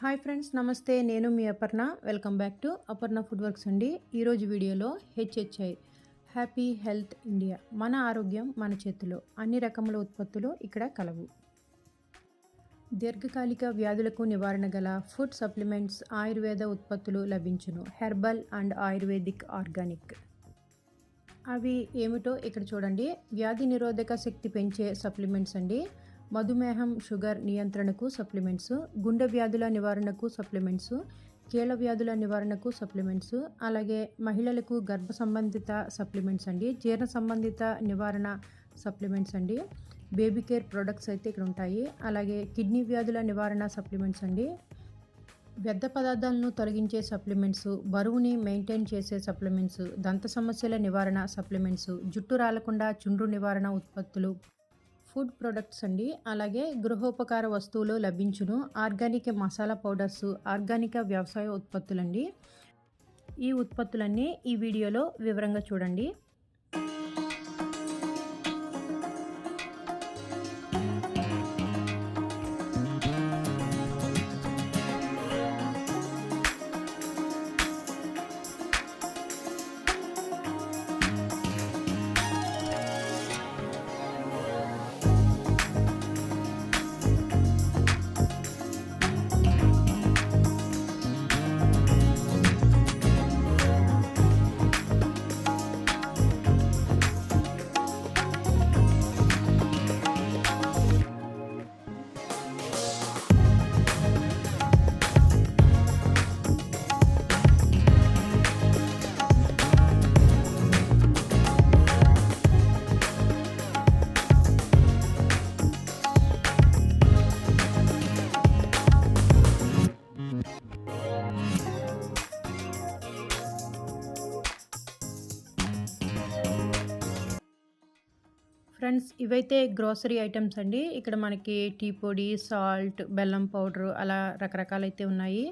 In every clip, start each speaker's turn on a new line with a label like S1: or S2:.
S1: Hi friends నమస్తే. నేను మీ Aparna. Welcome back to Aparna food works అండి. ఈరోజు వీడియోలో హెచ్హెచ్ఐ హ్యాపీ హెల్త్ ఇండియా మన ఆరోగ్యం మన చేతిలో అన్ని రకముల ఉత్పత్తులు ఇక్కడ కలవు. దీర్ఘకాలిక వ్యాధులకు నివారణ గల ఫుడ్ సప్లిమెంట్స్ ఆయుర్వేద ఉత్పత్తులు లభించును. హెర్బల్ అండ్ ఆయుర్వేదిక్ ఆర్గానిక్ అవి ఏమిటో ఇక్కడ చూడండి. వ్యాధి నిరోధక శక్తి పెంచే సప్లిమెంట్స్ అండి. మధుమేహం షుగర్ నియంత్రణకు సప్లిమెంట్స్ గుండె వ్యాధుల నివారణకు సప్లిమెంట్స్ కీళ్ళ వ్యాధుల నివారణకు సప్లిమెంట్స్ అలాగే మహిళలకు గర్భ సంబంధిత సప్లిమెంట్స్ అండి. జీర్ణ సంబంధిత నివారణ సప్లిమెంట్స్ అండి. బేబీ కేర్ ప్రొడక్ట్స్ అయితే ఇక్కడ ఉంటాయి. అలాగే కిడ్నీ వ్యాధుల నివారణ సప్లిమెంట్స్ అండి. వ్యర్థ పదార్థాలను తొలగించే సప్లిమెంట్స్ బరువుని మెయింటైన్ చేసే సప్లిమెంట్స్ దంత సమస్యల నివారణ సప్లిమెంట్స్ జుట్టు రాలకుండా చుండ్రు నివారణ ఉత్పత్తులు ఫుడ్ ప్రొడక్ట్స్ అండి. అలాగే గృహోపకార వస్తువులు లభించును. ఆర్గానిక్ మసాలా పౌడర్స్ ఆర్గానిక్ వ్యవసాయ ఉత్పత్తులండి. ఈ ఉత్పత్తులన్నీ ఈ వీడియోలో వివరంగా చూడండి. ఫ్రెండ్స్ ఇవైతే గ్రోసరీ ఐటమ్స్ అండి. ఇక్కడ మనకి టీ పొడి సాల్ట్ బెల్లం పౌడర్ అలా రకరకాలైతే ఉన్నాయి.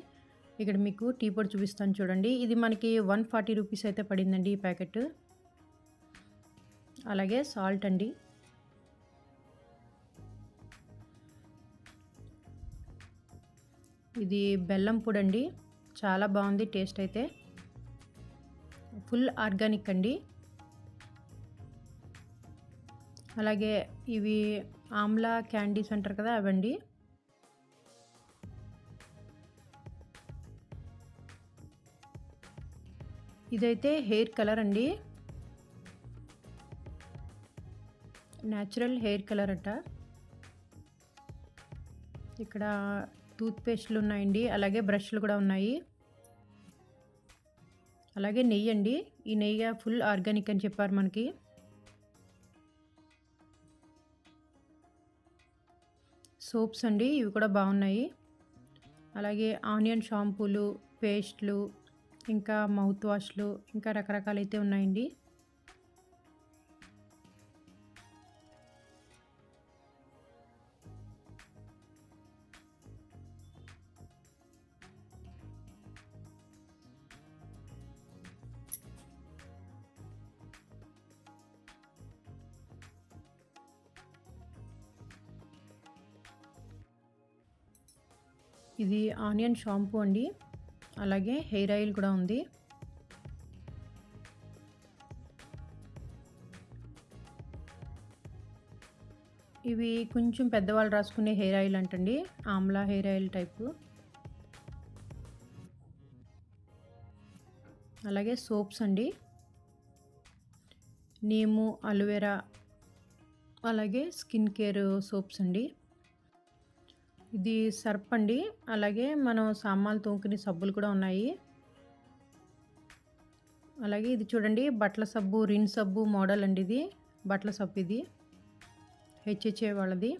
S1: ఇక్కడ మీకు టీ పొడి చూపిస్తాను చూడండి. ఇది మనకి వన్ ఫార్టీ రూపీస్ అయితే పడిందండి ఈ ప్యాకెట్. అలాగే సాల్ట్ అండి. ఇది బెల్లం పొడి అండి. చాలా బాగుంది టేస్ట్ అయితే. ఫుల్ ఆర్గానిక్ అండి. అలాగే ఇవి ఆమ్లా క్యాండీస్ అంటారు కదా అవండి. ఇదైతే హెయిర్ కలర్ అండి. న్యాచురల్ హెయిర్ కలర్ అట. ఇక్కడ టూత్ పేస్ట్లు ఉన్నాయండి అలాగే బ్రష్లు కూడా ఉన్నాయి. అలాగే నెయ్యి అండి ఈ నెయ్యి ఫుల్ ఆర్గానిక్ అని చెప్పారు మనకి. సోప్స్ అండి ఇవి కూడా బాగున్నాయి. అలాగే ఆనియన్ షాంపూలు పేస్ట్లు ఇంకా మౌత్ వాష్లు ఇంకా రకరకాలైతే ఉన్నాయండి. ఇది ఆనియన్ షాంపూ అండి. అలాగే హెయిర్ ఆయిల్ కూడా ఉంది. ఇవి కొంచెం పెద్దవాళ్ళు రాసుకునే హెయిర్ ఆయిల్ అంటండి. Amla hair oil type. అలాగే సోప్స్ అండి. నీము అలోవెరా అలాగే స్కిన్ కేర్ సోప్స్ అండి. ఇది సర్ప్ అండి. అలాగే మనం సామాన్లు తోముకునే సబ్బులు కూడా ఉన్నాయి. అలాగే ఇది చూడండి బట్టల సబ్బు రిన్ సబ్బు మోడల్ అండి ఇది. బట్టల సబ్బు ఇది. హెచ్హెచ్ఏ వాళ్ళది.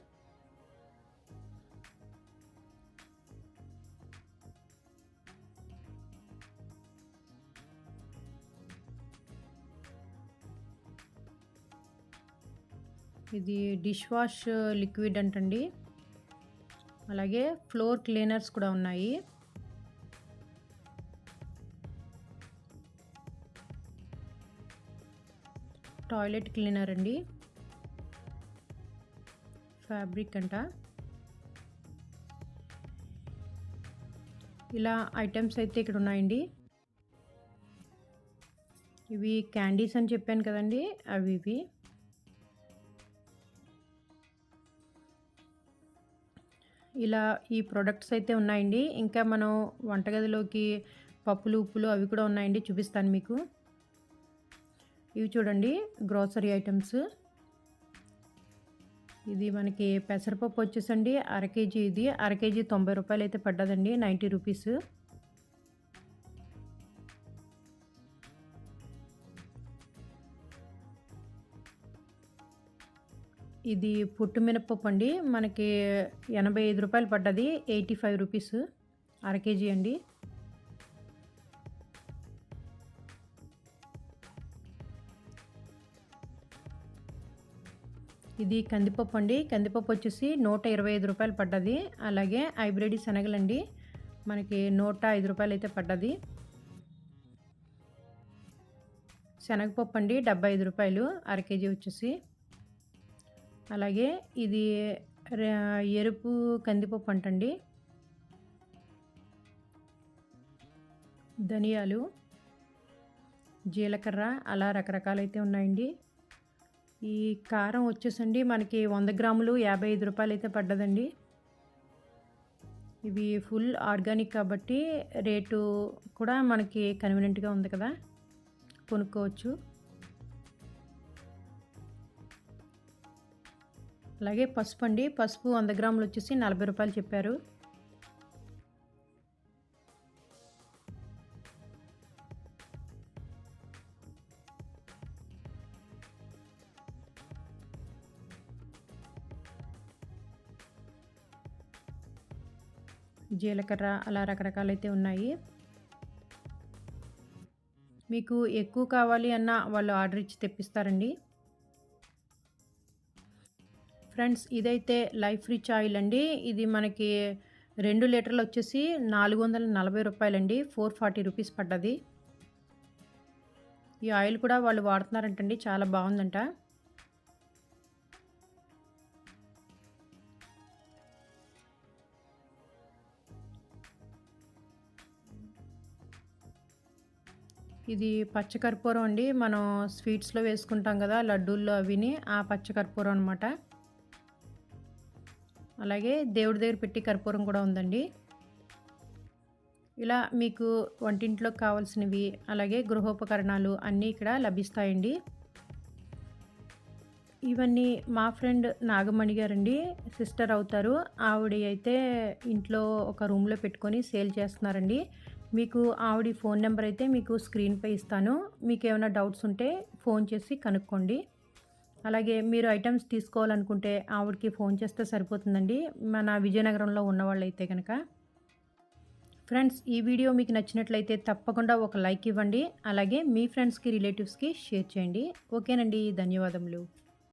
S1: ఇది డిష్ వాష్ లిక్విడ్ అంటండి. అలాగే ఫ్లోర్ క్లీనర్స్ కూడా ఉన్నాయి. టాయిలెట్ క్లీనర్ అండి. ఫ్యాబ్రిక్ అంట. ఇలా ఐటమ్స్ అయితే ఇక్కడ ఉన్నాయండి. ఇవి క్యాండీస్ అని చెప్పాను కదండి అవి ఇవి. ఇలా ఈ ప్రొడక్ట్స్ అయితే ఉన్నాయండి. ఇంకా మనం వంటగదిలోకి పప్పులు ఉప్పులు అవి కూడా ఉన్నాయండి. చూపిస్తాను మీకు. ఇవి చూడండి గ్రోసరీ ఐటమ్స్ ఇది మనకి పెసరపప్పు వచ్చేసండి అర కేజీ ఇది. అర కేజీ తొంభై రూపాయలు అయితే పడ్డదండి నైంటీ రూపీస్. ఇది పుట్టు మినపప్పు అండి. మనకి ఎనభై ఐదు రూపాయలు పడ్డది. Eighty five rupees. అర కేజీ అండి. ఇది కందిపప్పు అండి. కందిపప్పు వచ్చేసి నూట ఇరవై ఐదు రూపాయలు పడ్డది. అలాగే హైబ్రిడ్ శనగలండి. మనకి నూట ఐదు రూపాయలు అయితే పడ్డది. శనగపప్పు అండి డెబ్బై ఐదు రూపాయలు. అర కేజీ వచ్చేసి. అలాగే ఇది ఎరుపు కందిపప్పు అంటండి. ధనియాలు జీలకర్ర అలా రకరకాలైతే ఉన్నాయండి. ఈ కారం వచ్చేసండి మనకి వంద గ్రాములు యాభై ఐదు రూపాయలు అయితే పడ్డదండి. ఇవి ఫుల్ ఆర్గానిక్ కాబట్టి రేటు కూడా మనకి కన్వీనియంట్గా ఉంది కదా కొనుక్కోవచ్చు. అలాగే పసుపు అండి పసుపు వంద గ్రాములు వచ్చేసి నలభై రూపాయలు చెప్పారు. జీలకర్ర అలా రకరకాలైతే ఉన్నాయి. మీకు ఎక్కువ కావాలి అన్న వాళ్ళు ఆర్డర్ ఇచ్చి తెప్పిస్తారండి. ఫ్రెండ్స్ ఇదైతే లైఫ్ రిచ్ ఆయిల్ అండి. ఇది మనకి రెండు లీటర్లు వచ్చేసి నాలుగు వందల నలభై రూపాయలండి. ఫోర్ ఫార్టీ రూపీస్ పడ్డది. ఈ ఆయిల్ కూడా వాళ్ళు వాడుతున్నారంటండి. చాలా బాగుందంట. ఇది పచ్చకర్పూరం అండి. మనం స్వీట్స్లో వేసుకుంటాం కదా లడ్డూల్లో అవిని ఆ పచ్చకర్పూరం అనమాట అలాగే దేవుడి దగ్గర పెట్టి కర్పూరం కూడా ఉందండి. ఇలా మీకు వంటింట్లోకి కావాల్సినవి అలాగే గృహోపకరణాలు అన్నీ ఇక్కడ లభిస్తాయండి. ఇవన్నీ మా ఫ్రెండ్ నాగమణి గారండి సిస్టర్ అవుతారు. ఆవిడ అయితే ఇంట్లో ఒక రూమ్లో పెట్టుకొని సేల్ చేస్తున్నారండి. మీకు ఆవిడ ఫోన్ నెంబర్ అయితే మీకు స్క్రీన్పై ఇస్తాను. మీకు ఏమైనా డౌట్స్ ఉంటే ఫోన్ చేసి కనుక్కోండి. అలాగే మీరు ఐటమ్స్ తీసుకోవాలనుకుంటే ఆవిడకి ఫోన్ చేస్తే సరిపోతుందండి. మన విజయనగరంలో ఉన్నవాళ్ళైతే కనుక ఫ్రెండ్స్ ఈ వీడియో మీకు నచ్చినట్లయితే తప్పకుండా ఒక లైక్ ఇవ్వండి. అలాగే మీ ఫ్రెండ్స్కి రిలేటివ్స్కి షేర్ చేయండి. ఓకేనండి. ధన్యవాదములు.